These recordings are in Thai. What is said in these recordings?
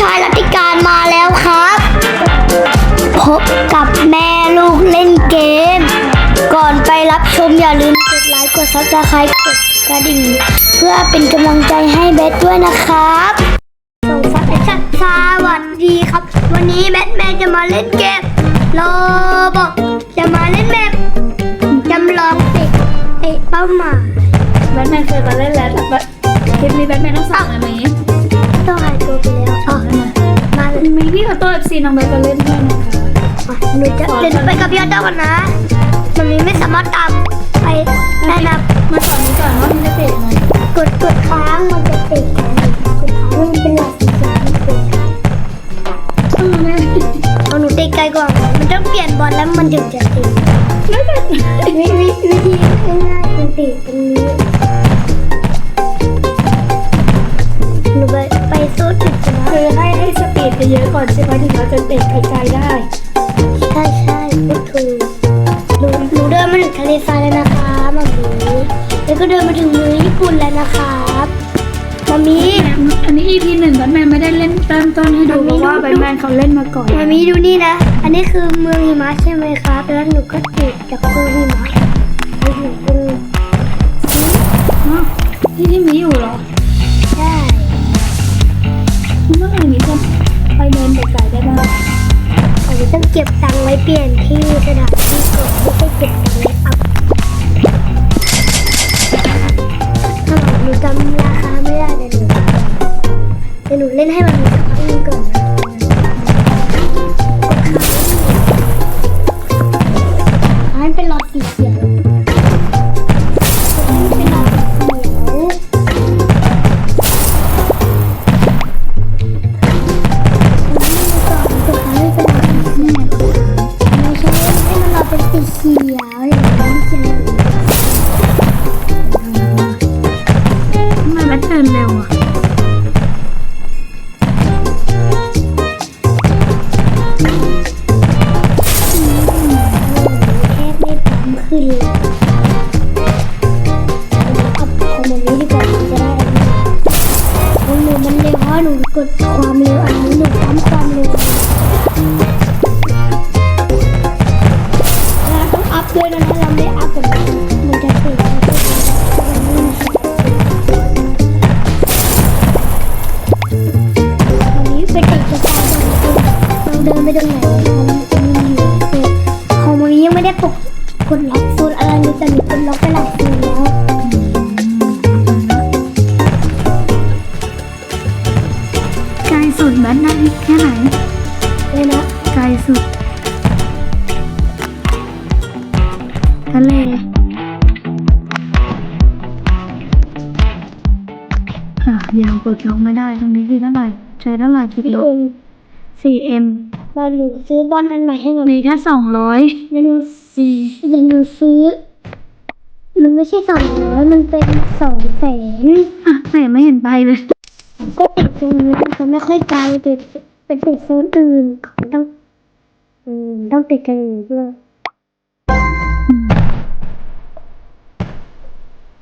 ชายรัติการมาแล้วครับ พบกับแม่ลูกเล่นเกม ก่อนไปรับชมอย่าลืมกดไลค์กดซับสไครต์กดกระดิ่ง เพื่อเป็นกำลังใจให้เบสด้วยนะครับสวัสดีครับสวัสดีครับ วันนี้แบทแมนจะมาเล่นเกมโลบอกจะมาเล่นแบบจำลองสิไอ้เป้าหมายแบทแมนเคยมาเล่นแล้วแต่ว่าคลิปนี้แบทแมนต้องสั่งอะไมาเลยมีพี่ขอตัวเอฟซีน้องแบทมาเล่นด้วยนะคะอะหนูจะเดินไปกับพี่ออโต้ก่อนนะมันมีไม่สามารถตามไปได้นะมาสอนนี้ก่อนว่ามันจะเป็นยังไงกดกดค้างมันจะติดกันกดค้างมันเป็นหลักสีเขียวมันติดเออแม่เอาหนูติดไกลก่อนมันต้องเปลี่ยนบอลแล้วมันถึงจะติดไม่เป็นวิวิวิธีง่ายๆมันติดตรงนี้หนูไปไป สู้จุดนะคือให้ให้สปีดไปเยอะก่อนใช่ไหมถึงเราจะเตะไกลๆได้ ใช่ใช่พูดถูกหนูหนูเดินมาถึงทะเลทรายแล้วนะคะมามีแล้วก็เดินมาถึงเมืองญี่ปุ่นแล้วนะครับมามีอันนี้ EP หนึ่งแบทแมนไม่ได้เล่นเริ่มต้นให้ดูเพราะว่าแบทแมนเขาเล่นมาก่อนมามีดูนี่นะ อันนี้คือเมืองหิมะใช่ไหมครับ แล้วหนูก็ติดจากเมืองหิมะไปถึงตรงอ๋อที่ที่มีอยู่เหรอ กลๆได้บ้างอันนี้ต้องเก็บตังค์ไว้เปลี่ยนที่สถานที่ก่อนไม่ใช่เก็บตังค์ไว้อัพถ้าหนูจำราคาไม่ได้เดี๋ยวหนูเดี๋ยวหนูเล่นให้มันหนึงก่อน วต้องอัพด้วยนะถ้าเราไม่อัพแบบนี้มันจะติดอันนี้ไปติดกระจายตรงนี้เราเดินไปตรงไหนมันมีอยู่เสร็จของวันนี้ยังไม่ได้ปกกดล็อกโซนอะไรเลยแต่หนูกดล็อกไปหลายโซนแล้วไกลสุดแบทได้แค่ไหนเลยนะไกลสุด ไม่ได้ตรงนี้คือเท่าไหร่ใช้เท่าไหร่คิดพี่ดูองค์สี่เอ็มเราหนูซื้อบอลอันใหม่ให้หนูมีแค่สองร้อยแล้วหนูซื้อแล้วหนูซื้อ มันไม่ใช่สองร้อยมันเป็นสองแสนอะแต่ไม่เห็นไปเลย ก็ติดโซนนี้เขาไม่ค่อยใจติดเป็นติดโซนอื่นต้อง อืมต้องติดกันอื่นด้วย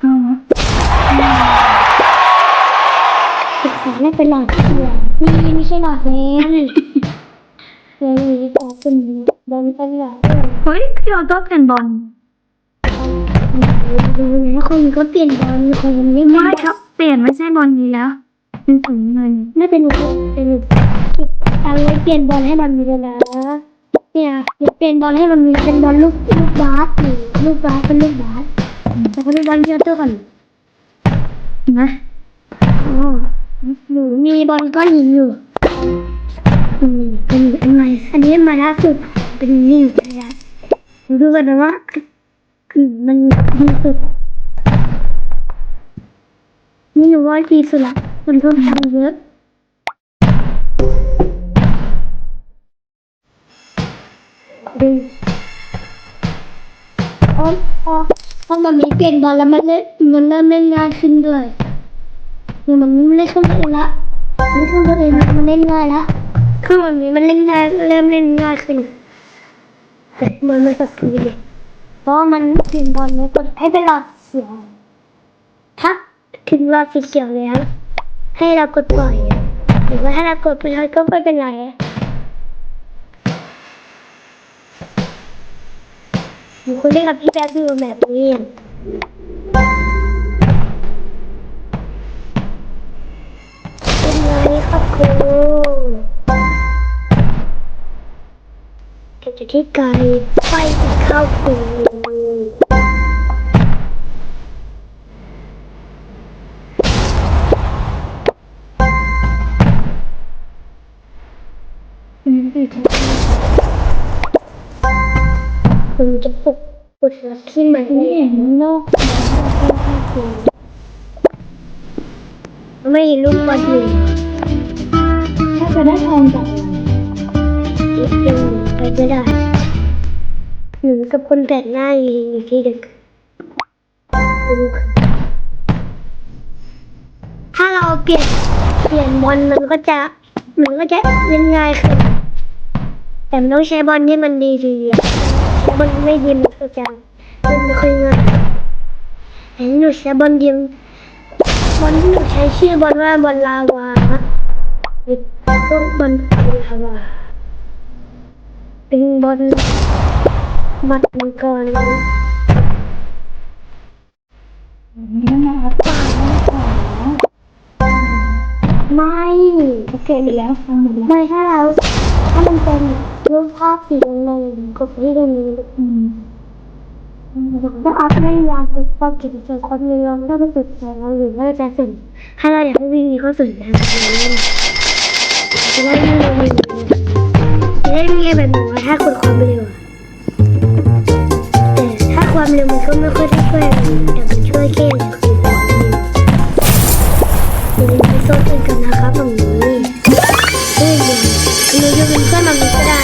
อ๋อติดข องไม่เป็นหลอดเขียวนี่ไม่ใช่หลอดแดงเลยออกเป็นบอลเป็นหลอดเฮ้ยพี่ออโต้เปลี่ยนบอลดูนะคนก็เปลี่ยนบอลคนไม่ไม่ไม่ครับ เปลี่ยนไม่ใช่บอลนี้แล้วเป็นถุงเงินไม่เป็นเป็นเอาไว้เปลี่ยนบอลให้มันมีเลยนะเนี่ยเปลี่ยนบอลให้มันมีเป็นบอลลูกลูกบาสนี่ลูกบาสเป็นลูกบาสแต่ก็ลูกบอลเยอะตัวก่อนนะอ๋อ หนูมีบอลก้อนหินอยู่อืมเป็นอันใหม่อันนี้มาล่าสุดเป็นนี่นะดูกันนะว่าคือมันดีสุดนี่หนูว่าดีสุดละมันเพิ่มตังเยอะดีอ๋ออ๋อพอมันมีเปลี่ยนบอลแล้วมันเล่นมันเริ่มเล่นง่ายขึ้นด้วย มันไม่เล่นเครื่องตัวเองละไม่เครื่องเองละมันเล่นง่ายละเครื่องมันนี้มันเล่นง่ายเริ่มเล่นง่ายขึ้นแต่มันไม่สักทีเลยเพราะมันเปลี่ยนบอลไม่กดให้เป็นหลอดเสียงถ้าถึงรอบสีเขียวแล้วให้เรากดปล่อยอะรือว่าถ้าเรากดไปแล้วก็ไม่เป็นไรหนูคุยเล่นกับพี่แป๊บดูแบบนี้ เก็บจากที่ไกลไฟเข้าคูคุณจะปลุกปลุกรักที่ไหนไม่เห็นโลกไม่รู้ว่าอยู่ จะได้ทองจากอะไรยังไปไม่ได้อยู่กับคนแปลกหน้าอยู่ที่เด็กถ้าเราเปลี่ยนเปลี่ยนบอลมันก็จะมันก็จะเล่นง่ายขึ้นแต่มันต้องใช้บอลที่มันดีๆอะใช้บอลไม่ดีมันก็จะเล่นไม่ค่อยง่ายแต่หนูใช้บอลดีบอลที่หนูใช้ชื่อบอลว่าบอลลาวา เป็นพวกบอลลาวาเป็นบอลมัดมังกรนี่นะคะป่าแล้วขอไม่โอเคอยู่แล้วฟังหมดแล้วไม่ถ้าเราถ้ามันเป็นรูปภาพสีแดงๆกดที่ตรงนี้อืมถ้าอัพไม่อยากเป็นความคิดส่วนคนมีลมถ้าเป็นสุดแสงหรือว่าจสุดถ้าเราอยากให้วิ่งมีข้อสุดนะ จะได้ไม่เร็วจะได้ไม่แบบหนูถ้ากดความเร็วแต่ถ้าความเร็วมันก็ไม่ค่อยได้ช่วยแต่มันช่วยแค่เลยคือความเร็วอย่าลืมไปโซนอื่นกันนะครับตรงนี้เฮ้ยหนูจะเป็นเพื่อนมันก็ได้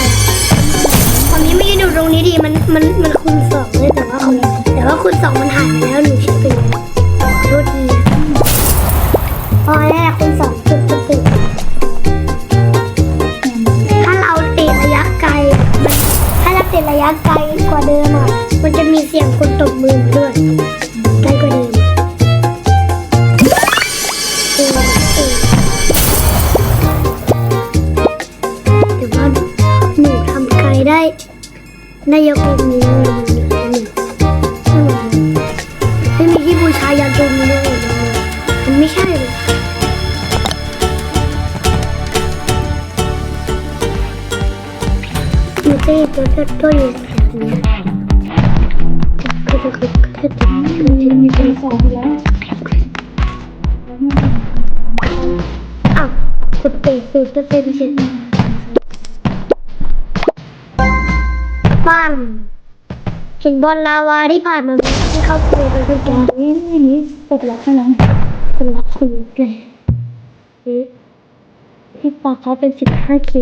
ตอนนี้ไม่ได้ดูตรงนี้ดีมันมันมันคูณสองเลยแต่ว่าคุณแต่ว่าคูณสองมันหายไปแล้วหนูใช้ไปแล้วโทษทีพอแล้วคูณสองตึก ราตีระยะไกลกว่าเดิมอะ มันจะมีเสียงคนตบมือด้วย มีคนสองแล้วอ้าวสเปซสเปซสเปซเสร็จปั้งเห็นบอลลาวาที่ผ่านมาที่เข้าไปเป็นคือแกนี่นี่นี่ตกหลักให้แล้วเป็นรักคุณเลยที่ปากเขาเป็นสิบห้าเค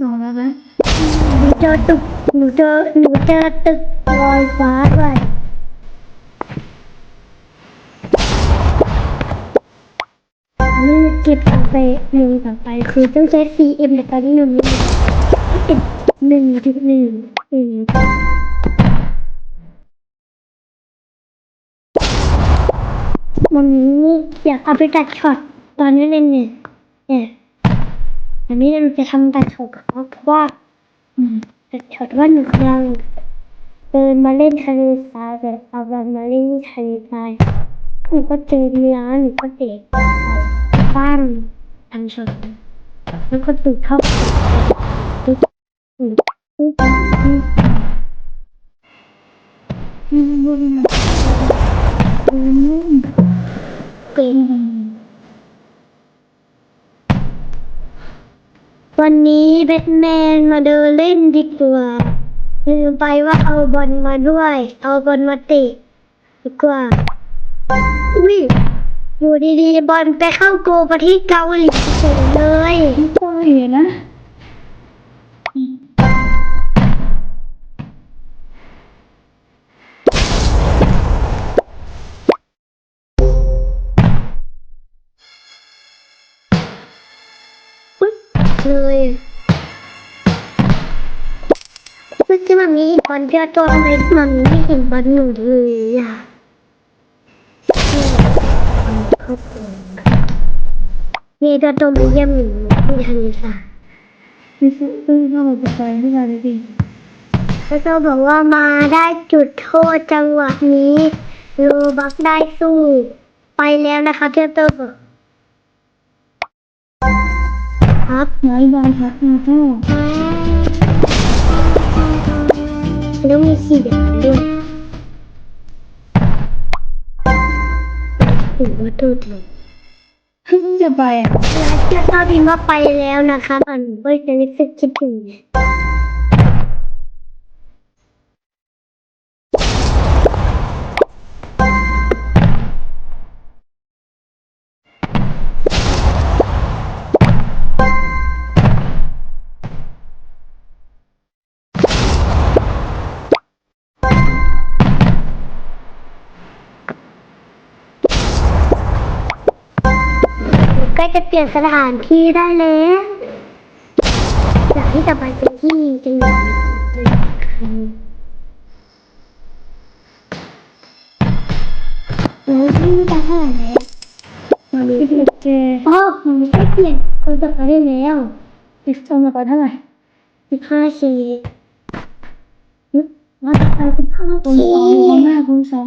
สองแล้วนะหนูเจอตึกหนูเจอหนูเจอตึกลอยฟ้าด้วยนี่เก็บต่อไปหนึ่งต่อไปคือต้องใช้ CM แต่ตอนนี้หนูมีหนึ่งจุดหนึ่งอืมวันนี้อยากเอาไปตัดช็อตตอนนี้เล่นเนี่ยเนี่ย อันนี้เราจะทำตัดช็อตเพราะว่าอืมตัดช็อตว่าหนูกำลังเดินมาเล่นทะเลทรายแต่เอาเดินมาเล่นทะเลทรายหนูก็เจอเนื้อหนูก็เตะบ้านทางช็อตแล้วก็ตื่นเข้าปึ๊บปึ๊บปึ๊บปึ๊บอืมอืมอืมเป็น วันนี้แบทแมนมาเดินเล่นดีกว่าลืมไปว่าเอาบอลมาด้วย เอาบอลมาติดีกว่าอุ้ยอยู่ดีๆบอลไปเข้าโกลประเทศเกาหลีเฉยเลยไม่ก็เห็นนะ ปึ๊บเลยปึ๊บคนเที่ยวตัวทำไมมันไม่เห็นมันหนูเลยอะนี่ตัวตัวมันเยี่ยมหนูที่ทะเลสาบนี่ซื้อซื้อเข้ามาไปให้เราได้ดีแล้วก็บอกว่ามาได้จุดโทษจังหวะนี้โลบักได้สู้ ไปแล้วนะคะเที่ยวตัวบ อกครับย้ายบ้านพักมาเท่าแล้วมีสีแดงด้วยถึงว่าตูดเลยเพิ่งจะไปอะแล้วเจ้าชอบพิมพ์ว่าไปแล้วนะคะมันก็จะรู้สึกคิดถึง จะเปลี่ยนสถานที่ได้แล้วอยากที่จะไปเป็นที่จริงแล้วที่ไม่ได้เท่าไหร่แล้วมาดูที่เจโอ้ผมไม่เปลี่ยนคนต่อไปได้แล้วติดจมมาไปเท่าไหร่สิบห้าชีมาต่อไปเป็นห้าคูณชีสองคูณห้าคูณสอง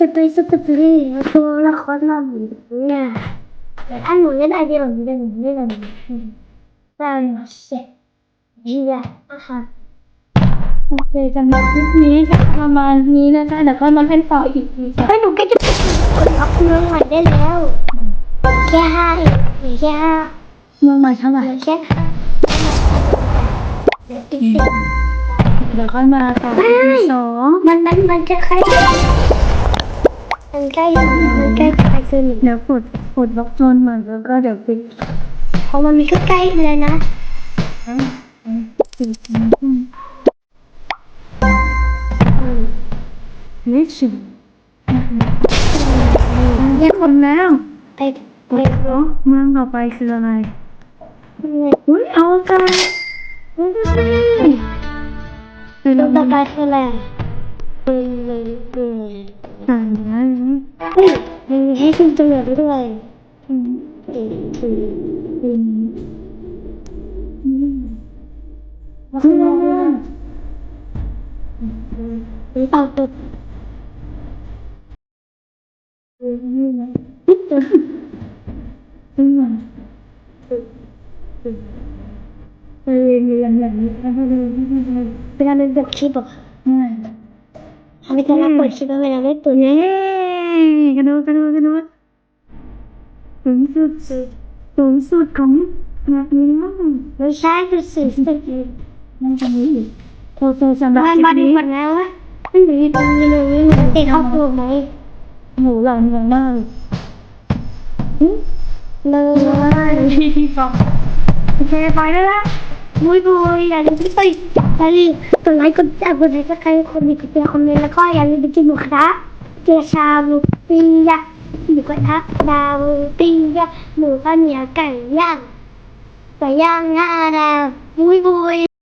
จะไปสตูดิโอตัวละครเราเนี่ยแต่ถ้าหนูเล่นไอเดียแบบนี้หนูเล่นแบบนี้แต่เสร็จเยี่ยอะค่ะโอเคสำหรับคลิปนี้ก็ประมาณนี้นะคะเดี๋ยวก็มาเล่นต่ออีกทีเฮ้ยหนูก็จะไปกดล็อกเมืองใหม่ได้แล้วแค่ห้าหลือแค่ห้าเมื่อมาเท่าไหร่เหลือแค่เหลืออีกสิเดี๋ยวค่อยมาต่ออีกสองมันมันมันจะใกล้ มันใกล้มันใกล้จะไปซื้อหนึ่งเดี๋ยวกดกดบล็อกโซนใหม่แล้วก็เดี๋ยวปิดเพราะมันมีก็ใกล้เลยนะปิดนี่สิแยกคนแล้วไปไปเนาะเมืองต่อไปคืออะไรเมืองอุ้ยเอากันคือต่เราอไปคืออะไรเมื อ่างกันเฮ้ยให้คุณตำรวจด้วยอืมอืมอืมอืมอืมคืออะไรอืมเอาตัวอืมอืมอืมเออเรียนแบบนี้เวลามันเปิดคลิปอะ ง่ายเวลาเปิดคลิปเวลาไม่เปิดเนี่ยเย้กระโดดกระโดดกระโดดสูงสุดสูงสุดของแบบนี้มั้งไม่ใช่คือสื่อสื่อมันจะมีอีกโอเคสำหรับมันคลิมาปดีนี้กว่าแล้ววะไม่มีตรงนี้เลยติดเข้าตัวไหมหมูหลังงงมากเลยฟังโอเคไปแล้วละบุยบุยอย่าลืมไป อย่าลืมกดไลค์กดแชร์กดติดตามคนดีกดติดตามคอมเมนต์แล้วก็อย่าลืมไปกินหมูกระทะเจชาหมูปิ้งย่างหมูกระทะดาวปิ้งย่างหมูข้าวเหนียวไก่ย่างไก่ย่างหน้าดาวบุยบุย